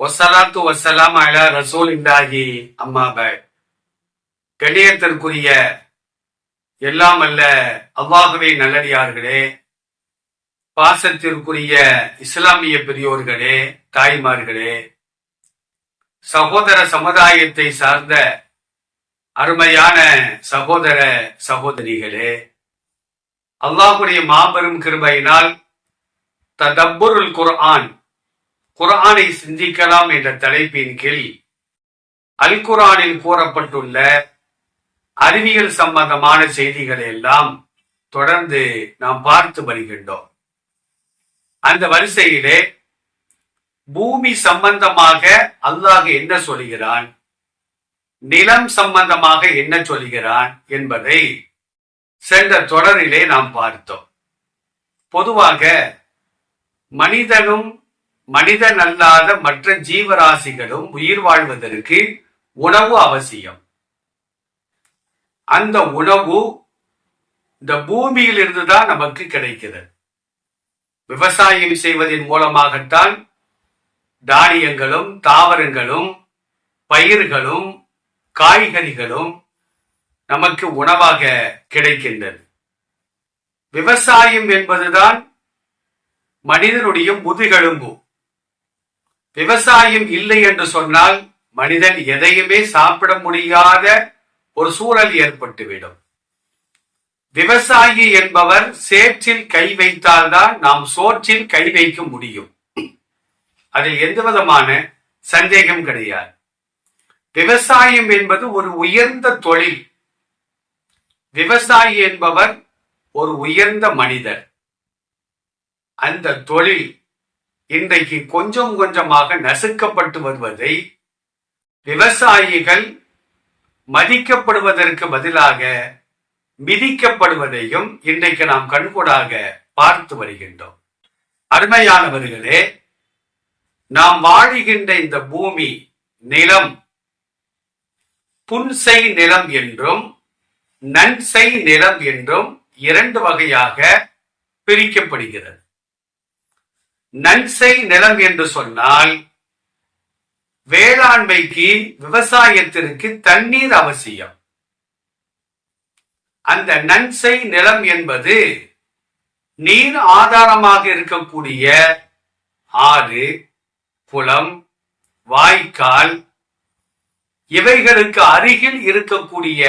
ஒசலாத்து வஸ்ஸலாம் அல ரசூல் இண்டாகி பஅத் கண்ணியத்திற்குரிய எல்லாம் அல்ல அவ்வாகவே நல்லடியார்களே. பாசத்திற்குரிய இஸ்லாமிய பெரியோர்களே தாய்மார்களே. சகோதர சமுதாயத்தை சார்ந்த அருமையான சகோதர சகோதரிகளே. அல்லாஹுடைய மாபெரும் கிருபையினால் ததப்புருல் குர்ஆன் குரானை சிந்திக்கலாம் என்ற தலைப்பின் கீழ் அல் குரானில் கூறப்பட்டுள்ள அறிவியல் சம்பந்தமான செய்திகளை எல்லாம் தொடர்ந்து நாம் பார்த்து வருகின்றோம். அந்த வரிசையிலே பூமி சம்பந்தமாக அல்லாஹ் என்ன சொல்கிறான்? நிலம் சம்பந்தமாக என்ன சொல்கிறான்? என்பதை சென்ற தொடரிலே நாம் பார்த்தோம். பொதுவாக மனிதனும் மனிதன் அல்லாத மற்ற ஜீவராசிகளும் உயிர் வாழ்வதற்கு உணவு அவசியம். அந்த உணவு இந்த பூமியிலிருந்து தான் நமக்கு கிடைக்கிறது. விவசாயம் செய்வதன் மூலமாகத்தான் தானியங்களும் தாவரங்களும் பயிர்களும் காய்கறிகளும் நமக்கு உணவாக கிடைக்கின்றது. விவசாயம் என்பதுதான் மனிதனுடைய முதுகெலும்பு. விவசாயம் இல்லை என்று சொன்னால் மனிதன் எதையுமே சாப்பிட முடியாத ஒரு சூழல் ஏற்பட்டுவிடும். விவசாயி என்பவர் சேற்றில் கை வைத்தால்தான் நாம் சோற்றில் கை வைக்க முடியும். அதில் எந்த விதமான சந்தேகம் கிடையாது. விவசாயம் என்பது ஒரு உயர்ந்த தொழில். விவசாயி என்பவர் ஒரு உயர்ந்த மனிதர். அந்த தொழில் இன்றைக்கு கொஞ்சம் கொஞ்சமாக நசுக்கப்பட்டு வருவதை விவசாயிகள் மதிக்கப்படுவதற்கு பதிலாக மிதிக்கப்படுவதையும் இன்றைக்கு நாம் கண்கூடாக பார்த்து வருகின்றோம். அருமையானவர்களே நாம் வாழுகின்ற இந்த பூமி நிலம் புன்சை நிலம் என்றும் நன்சை நிலம் என்றும் இரண்டு வகையாக பிரிக்கப்படுகிறது. நன்சை நிலம் என்று சொன்னால் வேளாண்மைக்கு விவசாயத்திற்கு தண்ணீர் அவசியம். அந்த நன்சை நிலம் என்பது நீர் ஆதாரமாக இருக்கக்கூடிய ஆறு குளம் வாய்க்கால் இவைகளுக்கு அருகில் இருக்கக்கூடிய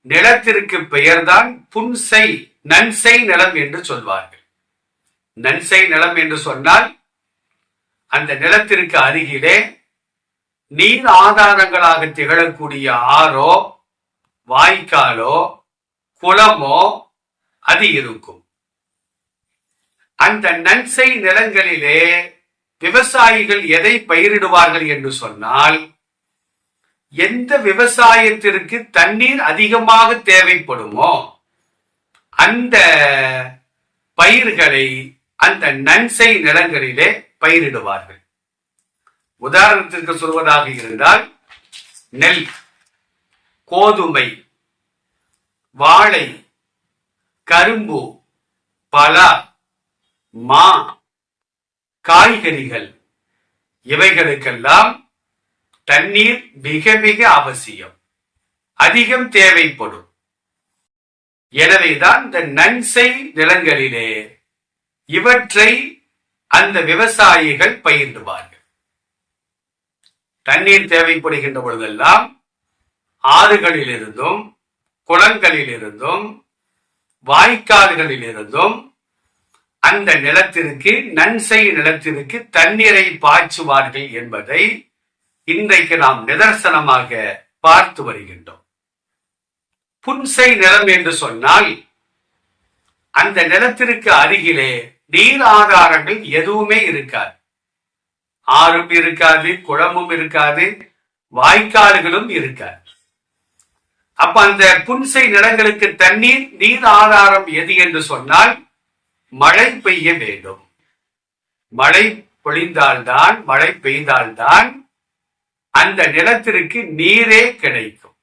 நிலத்திற்கு பெயர்தான் புன்சை நன்சை நிலம் என்று சொல்வார்கள். நன்சை நிலம் என்று சொன்னால் அந்த நிலத்திற்கு அருகிலே நீர் ஆதாரங்களாக திகழக்கூடிய ஆறோ வாய்க்காலோ குளமோ அது இருக்கும். அந்த நன்சை நிலங்களிலே விவசாயிகள் எதை பயிரிடுவார்கள் என்று சொன்னால் எந்த விவசாயத்திற்கு தண்ணீர் அதிகமாக தேவைப்படுமோ அந்த பயிர்களை அந்த நன்சை நிலங்களிலே பயிரிடுவார்கள். உதாரணத்திற்கு சொல்வதாக இருந்தால் நெல் கோதுமை வாழை கரும்பு பலா மா காய்கறிகள் இவைகளுக்கெல்லாம் தண்ணீர் மிக மிக அவசியம். அதிகம் தேவைப்படும். எனவேதான் இந்த நன்சை நிலங்களிலே இவற்றை அந்த விவசாயிகள் பயிரிடுவார்கள். தண்ணீர் தேவைப்படுகின்ற பொழுதெல்லாம் ஆறுகளிலிருந்தும் குளங்களிலிருந்தும் வாய்க்கால்களிலிருந்தும் அந்த நிலத்திற்கு நன்சை நிலத்திற்கு தண்ணீரை பாய்ச்சுவார்கள் என்பதை இன்றைக்கு நாம் நிதர்சனமாக பார்த்து வருகின்றோம். புன்சை நிலம் என்று சொன்னால் அந்த நிலத்திற்கு அருகிலே நீர் ஆதாரங்கள் எதுவுமே இருக்காது. ஆறும் இருக்காது குளமும் இருக்காது வாய்க்கால்களும் இருக்காது. அப்ப அந்த புன்சை நிலங்களுக்கு தண்ணீர் நீர் ஆதாரம் எது என்று சொன்னால் மழை பெய்ய வேண்டும். மழை பொழிந்தால்தான் மழை பெய்தால்தான் அந்த நிலத்திற்கு நீரே கிடைக்கும்.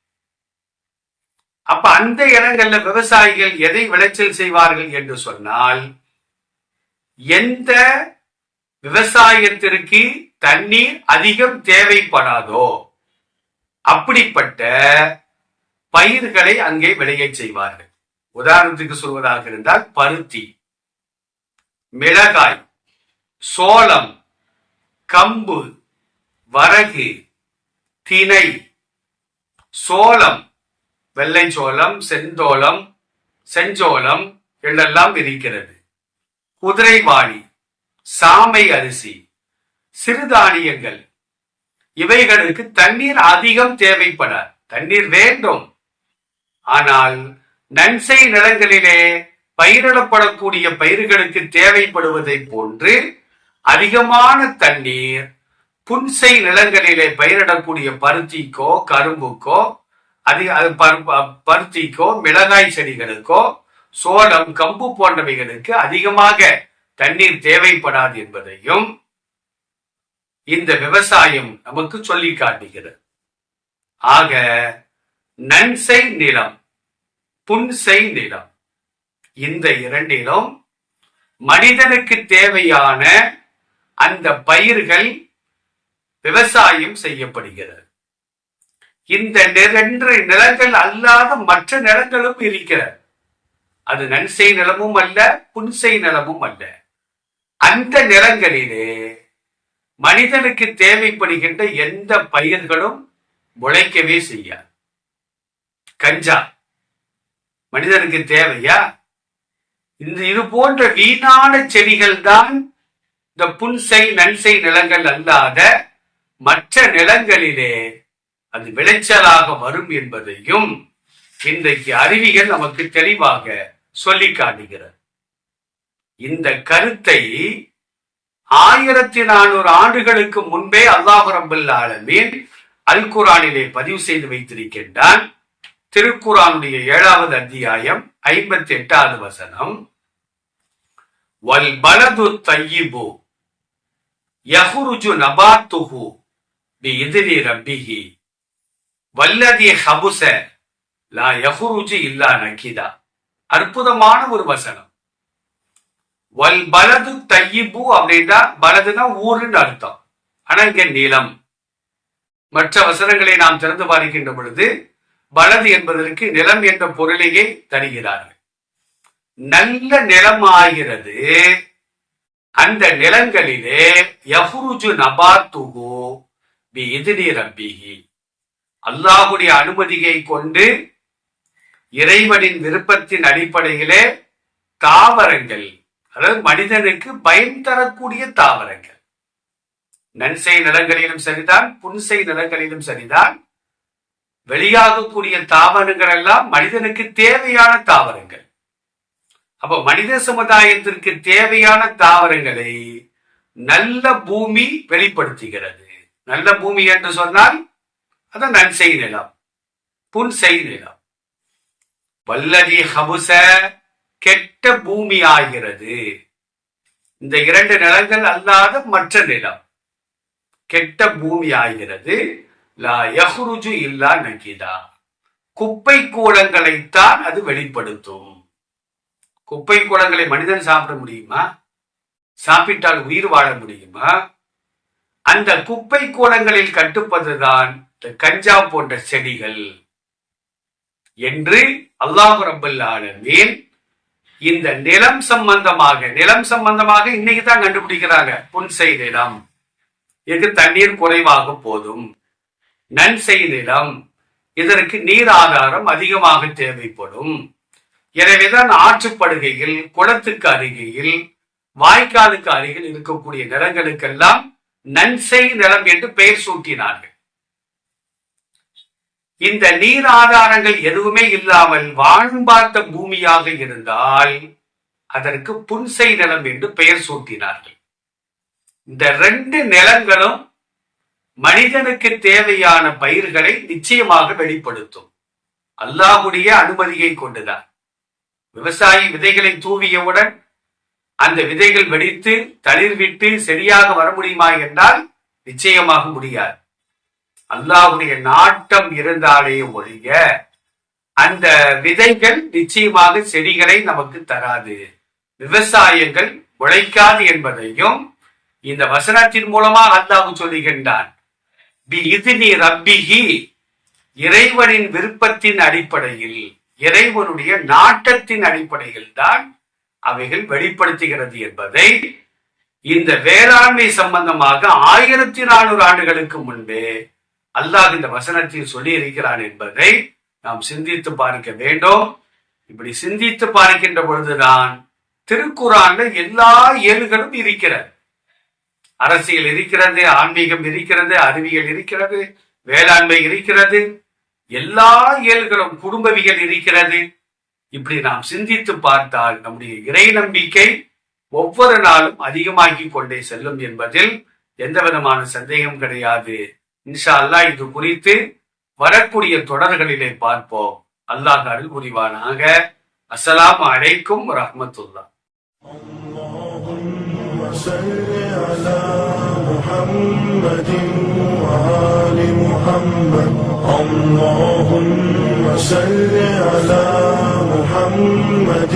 அப்ப அந்த இடங்கள்ல விவசாயிகள் எதை விளைச்சல் செய்வார்கள் என்று சொன்னால் எந்த விவசாயத்திற்கு தண்ணீர் அதிகம் தேவைப்படாதோ அப்படிப்பட்ட பயிர்களை அங்கே விளைய செய்வார்கள். உதாரணத்துக்கு சொல்வதாக இருந்தால் பருத்தி மிளகாய் சோளம் கம்பு வரகு திணை சோளம் வெள்ளை சோளம் செந்தோளம் செஞ்சோளம் எல்லாம் இருக்கிறது குதிரைவாளி சாமை அரிசி சிறுதானியங்கள். இவைகளுக்கு தண்ணீர் அதிகம் தேவைப்பட தண்ணீர் வேண்டும். ஆனால் நன்சை நிலங்களிலே பயிரிடப்படக்கூடிய பயிர்களுக்கு தேவைப்படுவதை போன்று அதிகமான தண்ணீர் புன்சை நிலங்களிலே பயிரிடக்கூடிய பருத்திக்கோ கரும்புக்கோ அதிக அது பருத்திக்கோ மிளகாய் செடிகளுக்கோ சோளம் கம்பு போன்றவைகளுக்கு அதிகமாக தண்ணீர் தேவைப்படாது என்பதையும் இந்த விவசாயம் நமக்கு சொல்லி காட்டுகிறது. ஆக நன்சை நிலம் புன்சை நிலம் இந்த இரண்டிலும் மனிதனுக்கு தேவையான அந்த பயிர்கள் விவசாயம் செய்யப்படுகிறது. இந்த நிரன்று நிலங்கள் அல்லாத மற்ற நிலங்களும் இருக்கிறது. அது நன்சை நிலமும் அல்ல புன்சை நிலமும் அல்ல. அந்த நிலங்களிலே மனிதனுக்கு தேவைப்படுகின்ற எந்த பயிர்களும் முளைக்கவே செய்யாது. கஞ்சா மனிதனுக்கு தேவையா? இந்த இது போன்ற வீணான செடிகள் தான் இந்த புன்சை நன்சை நிலங்கள் அல்லாத மற்ற நிலங்களிலே அது விளைச்சலாக வரும் என்பதையும் இன்றைக்கு அருவிகள் நமக்கு தெளிவாக சொல்லி காட்டுகிறார் இந்த கருத்தை ஆயிரத்தி நானூறு ஆண்டுகளுக்கு முன்பே அல்லாஹ் ரபுல் ஆலமீன் அல் குரானிலே பதிவு செய்து வைத்திருக்கின்றான். திருக்குறானுடைய ஏழாவது அத்தியாயம் ஐம்பத்தி எட்டாவது வசனம். வல் பலது தையிபு யஹுருஜு நபாத்துஹு பி இதிரி ரப்பிஹி. வல்லதி ஹபுச லா யஹுருஜு இல்லா நக்கிதா அற்புதமான ஒரு வசனம். வல் பலது தையிபு அப்படின்னா பலதுனா ஊருன்னு அர்த்தம். ஆனா இங்க நிலம். மற்ற வசனங்களை நாம் திறந்து பார்க்கின்ற பொழுது பலது என்பதற்கு நிலம் என்ற பொருளையே தருகிறார்கள். நல்ல நிலம் ஆகிறது அந்த நிலங்களிலே யஹ்ருஜு நபாத்துகு பி இதினி ரப்பிஹி. அல்லாஹுடைய அனுமதியை கொண்டு இறைவனின் விருப்பத்தின் அடிப்படையிலே தாவரங்கள் அதாவது மனிதனுக்கு பயன் தரக்கூடிய தாவரங்கள். நன்சை நிலங்களிலும் சரிதான் புன்சை நிலங்களிலும் சரிதான். வெளியாகக்கூடிய தாவரங்கள் எல்லாம் மனிதனுக்கு தேவையான தாவரங்கள். அப்ப மனித சமுதாயத்திற்கு தேவையான தாவரங்களை நல்ல பூமி வெளிப்படுத்துகிறது. நல்ல பூமி என்று சொன்னால் அது நன்சை நிலம் புன்சை நிலம். வல்லதி ஹபுச கெட்ட பூமி ஆகிறது இந்த இரண்டு நிலங்கள் அல்லாத மற்ற நிலம். கெட்ட பூமி ஆகிறது லா யஹ்ருஜு இல்லா நகிதா. குப்பை கூலங்களைத்தான் அது வெளிப்படுத்தும். குப்பை கூலங்களை மனிதன் சாப்பிட முடியுமா? சாப்பிட்டால் உயிர் வாழ முடியுமா? அந்த குப்பை கூலங்களில் கட்டுப்பதுதான் இந்த கஞ்சா போன்ற செடிகள். என்று அல்லாஹ் ரபுல் ஆலமீன் இந்த நிலம் சம்பந்தமாக நிலம் சம்பந்தமாக இன்னைக்கு தான் கண்டுபிடிக்கிறாங்க. புன்செய் நிலம். இதுக்கு தண்ணீர் குறைவாக போதும். நன்செய் நிலம். இதற்கு நீர் ஆதாரம் அதிகமாக தேவைப்படும். எனவேதான் ஆற்றுப்படுகையில் குளத்துக்கு அருகில் வாய்க்காலுக்கு அருகில் இருக்கக்கூடிய நிலங்களுக்கெல்லாம் நன்செய் நிலம் என்று பெயர் சூட்டினார்கள். இந்த நீர் ஆதாரங்கள் எதுவுமே இல்லாமல் வாழும் பார்த்த பூமியாக இருந்தால் அதற்கு புன்சை நிலம் என்று பெயர் சூட்டினார்கள். இந்த ரெண்டு நிலங்களும் மனிதனுக்கு தேவையான பயிர்களை நிச்சயமாக வெளிப்படுத்தும். அல்லாஹுடைய அனுமதியை கொண்டுதான். விவசாயி விதைகளை தூவியவுடன் அந்த விதைகள் வெடித்து தளிர்விட்டு சரியாக வர முடியுமா என்றால் நிச்சயமாக முடியாது. அல்லாவுடைய நாட்டம் இருந்தாலே ஒழிய அந்த விதைகள் நிச்சயமாக செடிகளை நமக்கு தராது. விவசாயங்கள் உழைக்காது என்பதையும் இந்த வசனத்தின் மூலமாக அல்லாஹ் சொல்லுகின்றான். ரப்பிகி இறைவனின் விருப்பத்தின் அடிப்படையில் இறைவனுடைய நாட்டத்தின் அடிப்படையில் தான் அவைகள் வெளிப்படுத்துகிறது என்பதை இந்த வேளாண்மை சம்பந்தமாக ஆயிரத்தி நானூறு ஆண்டுகளுக்கு முன்பே அல்லாஹ் இந்த வசனத்தில் சொல்லி இருக்கிறான் என்பதை நாம் சிந்தித்து பார்க்க வேண்டும். இப்படி சிந்தித்து பார்க்கின்ற பொழுதுதான் திருக்குறான்ல எல்லா ஏழுகளும் இருக்கிறது. அரசியல் இருக்கிறது ஆன்மீகம் இருக்கிறது அறிவியல் இருக்கிறது வேளாண்மை இருக்கிறது. எல்லா இயல்களும் குடும்பவியல் இருக்கிறது. இப்படி நாம் சிந்தித்து பார்த்தால் நம்முடைய இறை நம்பிக்கை ஒவ்வொரு நாளும் அதிகமாகி கொண்டே செல்லும் என்பதில் எந்த விதமான சந்தேகம் கிடையாது. இன்ஷா அல்லாஹ் இது குறித்து வரக்கூடிய தொடர்களிலே பார்ப்போம் அல்லாஹ் அருள் புரிவானாக அஸ்ஸலாமு அலைக்கும் ரஹ்மத்துல்லா اللهم صل على محمد وآل محمد اللهم صل على محمد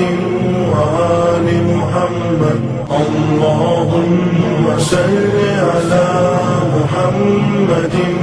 وآل محمد اللهم صل على محمد